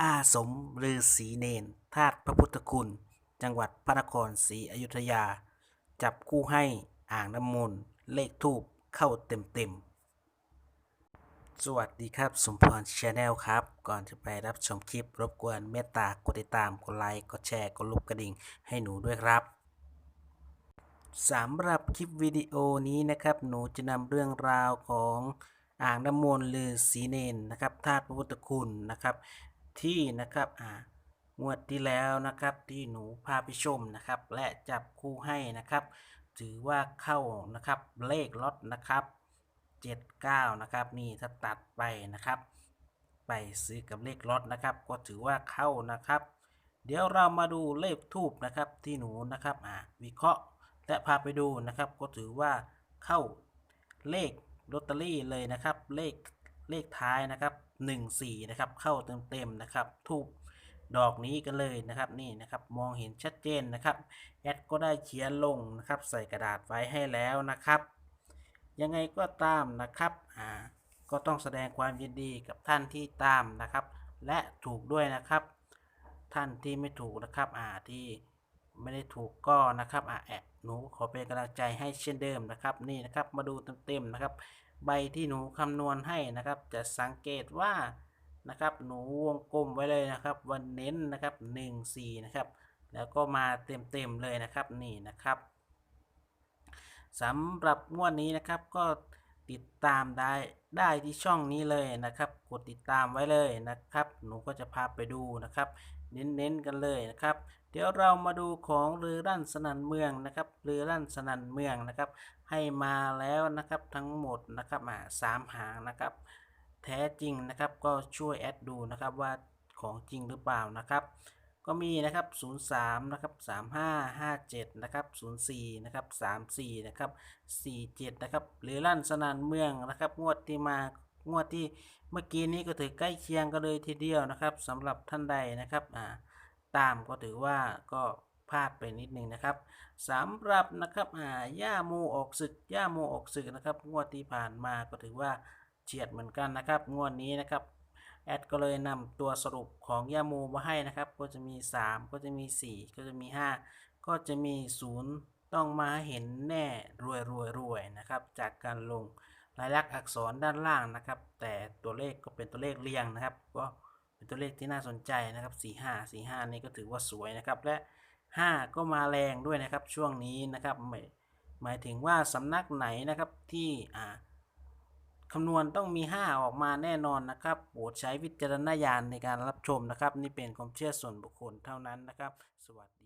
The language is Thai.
อาสมฤาษีเนนธาตุพระพุทธคุณ จังหวัดพระนครศรีอยุธยา จับคู่ให้อ่างน้ำมนต์เลขทูบเข้าเต็มเต็มๆ สวัสดีครับ สมพรชาแนลครับ ก่อนจะไปรับชมคลิปรบกวนเมตตากดติดตาม กดไลค์ กดแชร์ กดลูกกระดิ่งให้หนูด้วยครับสำหรับคลิปวิดีโอนี้นะครับ หนูจะนำเรื่องราวของอ่างน้ำมนต์ฤาษีเนนนะครับธาตุพระพุทธคุณนะครับ ที่นะครับอ่างวดที่แล้วนะครับที่หนูพาไปชมนะครับ และจับคู่ให้นะครับ ถือว่าเข้านะครับเลขล็อตนะครับ 79 นะครับนี่ถ้าตัดไปนะครับ ไปซื้อกับเลขล็อตนะครับ ก็ถือว่าเข้านะครับ เดี๋ยวเรามาดูเลขทูบนะครับที่หนูนะครับอ่าวิเคราะห์และพาไปดูนะครับ ก็ถือว่าเข้าเลขลอตเตอรี่เลยนะครับ เลขเลขท้ายนะครับ 14นะครับเข้าเต็มๆนะครับทูบดอกนี้กันเลยนะครับนี่นะครับมองเห็นชัดเจนนะครับแอดก็ได้เขียนลงนะครับใส่กระดาษไว้ให้แล้วนะครับ ยังไงก็ตามนะครับอ่าก็ต้องแสดงความยินดีกับท่านที่ตามนะครับ และถูกด้วยนะครับ ท่านที่ไม่ถูกนะครับอ่าที่ไม่ได้ถูกก็นะครับอ่าแอะหนูขอเป็นกำลังใจให้เช่นเดิมนะครับ นี่นะครับมาดูเต็มๆนะครับ ใบที่หนูคำนวณให้นะครับ จะสังเกตว่านะครับหนูวงกลมไว้เลยนะครับ วันเน้นนะครับ1 4นะครับแล้วก็มาเต็มๆเลยนะครับนี่นะครับสำหรับงวดนี้นะครับก็ติดตามได้ได้ที่ช่องนี้เลยนะครับ กดติดตามไว้เลยนะครับ หนูก็จะพาไปดูนะครับ เน้นๆกันเลยนะครับ เดี๋ยวเรามาดูของเรือรั่นสนันเมืองนะครับเรือรั่นสนันเมืองนะครับ ให้มาแล้วนะครับทั้งหมดนะครับอ่าสามหางนะครับ แท้จริงนะครับก็ช่วยแอดดูนะครับว่าของจริงหรือเปล่านะครับ ก็มีนะครับ 03 นะครับ 3557 นะครับ 04 นะครับ 34 นะครับ 47 นะครับหรือลั่นสนานเมืองนะครับงวดที่มา งวดที่เมื่อกี้นี้ก็ถือใกล้เคียงกันเลยทีเดียวนะครับสำหรับท่านใดนะครับอ่าตามก็ถือว่าก็พลาดไปนิดนึงนะครับสำหรับนะครับอ่าย่าโมออกศึกย่าโมออกศึกนะครับ งวดที่ผ่านมาก็ถือว่าเฉียดเหมือนกันนะครับ งวดนี้นะครับแอดก็เลยนำตัวสรุปของยาโมมาให้นะครับ ก็จะมี 3 ก็จะมี 4 ก็จะมี 5 ก็จะมี 0 ต้องมาเห็นแน่รวยรวยรวยนะครับ จากการลง ลายลักษณ์อักษรด้านล่างนะครับ แต่ตัวเลขก็เป็นตัวเลขเรียงนะครับ ก็เป็นตัวเลขที่น่าสนใจนะครับ 45 45 นี่ก็ถือว่าสวยนะครับ และ 5 ก็มาแรงด้วยนะครับช่วงนี้นะครับหมายหมายถึงว่าสำนักไหนนะครับที่อ่าคำนวณต้องมี 5 ออกมาแน่นอนนะครับโปรดใช้วิจารณญาณในการรับชมนะครับ นี่เป็นความเชื่อส่วนบุคคลเท่านั้นนะครับ สวัสดี